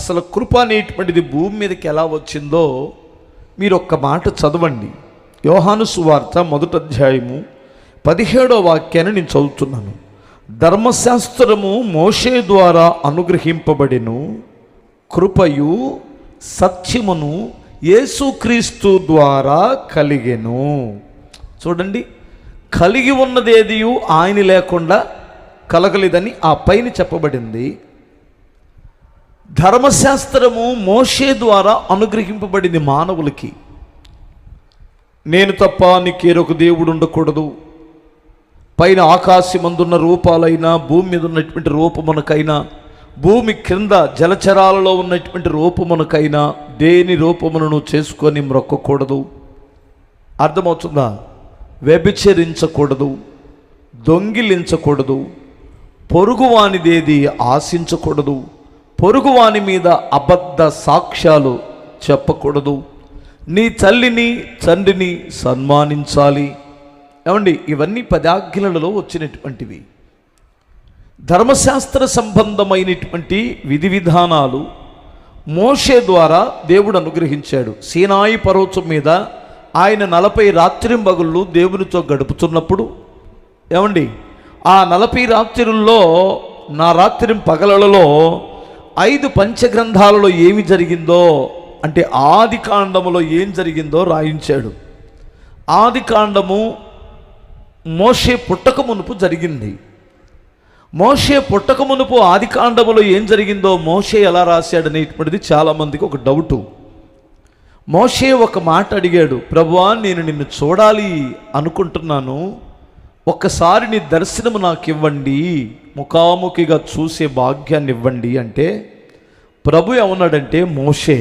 అసలు కృప అనేటువంటిది భూమి మీదకి ఎలా వచ్చిందో మీరు ఒక్క మాట చదవండి. యోహాను సువార్త మొదటి అధ్యాయము పదిహేడో వాక్యాన్ని నేను చదువుతున్నాను. ధర్మశాస్త్రము మోషే ద్వారా అనుగ్రహింపబడిను. కృపయు సత్యమును యేసుక్రీస్తు ద్వారా కలిగెను. చూడండి కలిగి ఉన్నదేదియు ఆయన లేకుండా కలగలేదని ఆ పైన చెప్పబడింది. ధర్మశాస్త్రము మోషే ద్వారా అనుగ్రహింపబడింది మానవులకి. నేను తప్ప నీకేరొక దేవుడు ఉండకూడదు. పైన ఆకాశమందున్న రూపాలైనా భూమి మీద ఉన్నటువంటి రూపమునకైనా భూమి క్రింద జలచరాలలో ఉన్నటువంటి రూపమునకైనా దేని రూపమును చేసుకొని మ్రొక్కకూడదు. అర్థమవుతుందా? వ్యభిచరించకూడదు. దొంగిలించకూడదు. పొరుగువానిదేది ఆశించకూడదు. పొరుగువాని మీద అబద్ధ సాక్ష్యాలు చెప్పకూడదు. నీ తల్లిని తండ్రిని సన్మానించాలి. ఏమండి ఇవన్నీ పదాజ్ఞలలో వచ్చినటువంటివి. ధర్మశాస్త్ర సంబంధమైనటువంటి విధి విధానాలు మోషే ద్వారా దేవుడు అనుగ్రహించాడు. సీనాయి పర్వతం మీద ఆయన నలభై రాత్రింబగుళ్ళు దేవునితో గడుపుతున్నప్పుడు ఏమండి ఆ నలభై రాత్రుల్లో నా రాత్రి పగలలో ఐదు పంచగ్రంథాలలో ఏమి జరిగిందో అంటే ఆది కాండములో ఏం జరిగిందో రాయించాడు. ఆది కాండము మోషే పుట్టక మునుపు జరిగింది. మోషే పుట్టక మునుపు ఆది కాండములో ఏం జరిగిందో మోషే ఎలా రాశాడనేటువంటిది చాలామందికి ఒక డౌటు. మోషే ఒక మాట అడిగాడు ప్రభువా నేను నిన్ను చూడాలి అనుకుంటున్నాను. ఒక్కసారి నీ దర్శనము నాకు ఇవ్వండి ముఖాముఖిగా చూసే భాగ్యాన్ని ఇవ్వండి అంటే ప్రభు ఏమన్నాడంటే మోషే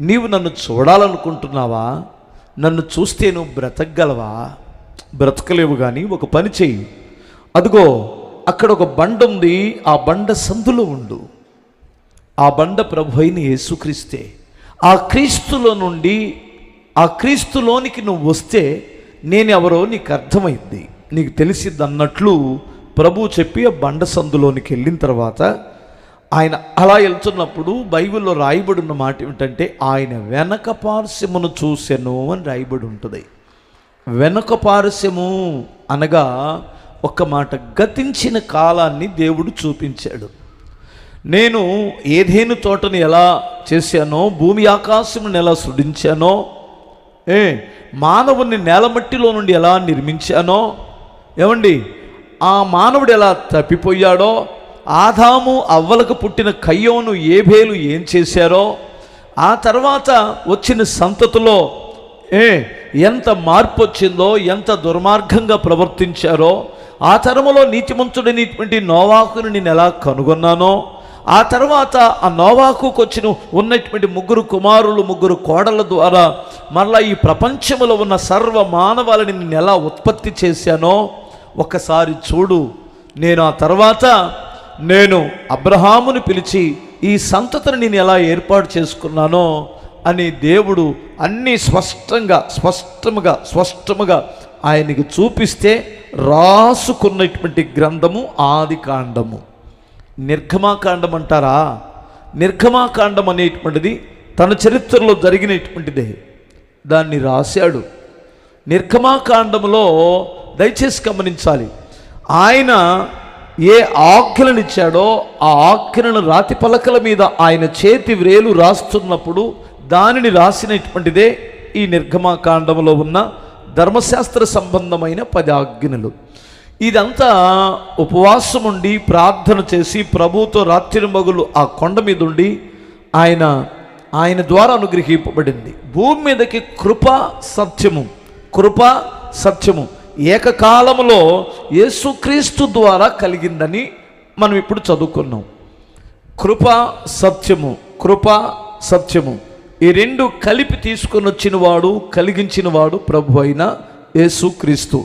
నీవు నన్ను చూడాలనుకుంటున్నావా? నన్ను చూస్తే నువ్వు బ్రతకగలవా? బ్రతకలేవు కానీ ఒక పని చెయ్యి. అదిగో అక్కడ ఒక బండ ఉంది ఆ బండ సందులో ఉండు. ఆ బండ ప్రభు అయిన యేసుక్రీస్తే ఆ క్రీస్తులో నుండి ఆ క్రీస్తులోనికి నువ్వు వస్తే నేనెవరో నీకు అర్థమైంది నీకు తెలిసిద్ది అన్నట్లు ప్రభు చెప్పి ఆ బండ సందులోనికి వెళ్ళిన తర్వాత ఆయన అలా వెళ్తున్నప్పుడు బైబిల్లో రాయబడి ఉన్న మాట ఏమిటంటే ఆయన వెనక పార్శ్వమును చూసెను అని రాయబడి ఉంటుంది. వెనక పారస్యము అనగా ఒక మాట గతించిన కాలాన్ని దేవుడు చూపించాడు. నేను ఏదేను తోటను ఎలా చేశానో భూమి ఆకాశమును ఎలా సృడించానో ఏ మానవుని నేలమట్టిలో నుండి ఎలా నిర్మించానో ఏమండి? ఆ మానవుడు ఎలా తప్పిపోయాడో ఆదాము అవ్వలకు పుట్టిన కయ్యోను ఏబేలు ఏం చేశారో ఆ తర్వాత వచ్చిన సంతతిలో ఏ ఎంత మార్పు వచ్చిందో ఎంత దుర్మార్గంగా ప్రవర్తించారో ఆ తరములో నీతిమంతుడైనటువంటి నోవాకును నేను ఎలా కనుగొన్నానో ఆ తర్వాత ఆ నోవాకుకు వచ్చిన ఉన్నటువంటి ముగ్గురు కుమారులు ముగ్గురు కోడల ద్వారా మరలా ఈ ప్రపంచంలో ఉన్న సర్వ మానవాలని నేను ఎలా ఉత్పత్తి చేశానో ఒకసారి చూడు. నేను ఆ తర్వాత నేను అబ్రహాముని పిలిచి ఈ సంతతిని నేను ఎలా ఏర్పాటు చేసుకున్నానో అని దేవుడు అన్నీ స్పష్టంగా స్పష్టముగా స్పష్టముగా ఆయనకి చూపిస్తే రాసుకున్నటువంటి గ్రంథము ఆది కాండము. నిర్గమాకాండం అంటారా? నిర్గమాకాండం అనేటువంటిది తన చరిత్రలో జరిగినటువంటిదే. దాన్ని రాశాడు. నిర్గమాకాండంలో దయచేసి గమనించాలి. ఆయన ఏ ఆజ్ఞలను ఇచ్చాడో ఆ ఆజ్ఞలను రాతి పలకల మీద ఆయన చేతి వ్రేలు రాస్తున్నప్పుడు దానిని రాసినటువంటిదే ఈ నిర్గమాకాండంలో ఉన్న ధర్మశాస్త్ర సంబంధమైన పది ఆజ్ఞలు. ఇదంతా ఉపవాసం ఉండి ప్రార్థన చేసి ప్రభుతో రాత్రి మగులు ఆ కొండ మీద ఉండి ఆయన ఆయన ద్వారా అనుగ్రహింపబడింది. భూమి మీదకి కృప సత్యము కృప సత్యము. ఏకకాలంలో యేసుక్రీస్తు ద్వారా కలిగిందని మనం ఇప్పుడు చదువుకున్నాం. కృప సత్యము కృప సత్యము. ఈ రెండు కలిపి తీసుకొని వచ్చిన వాడు కలిగించిన వాడు ప్రభు అయిన యేసుక్రీస్తు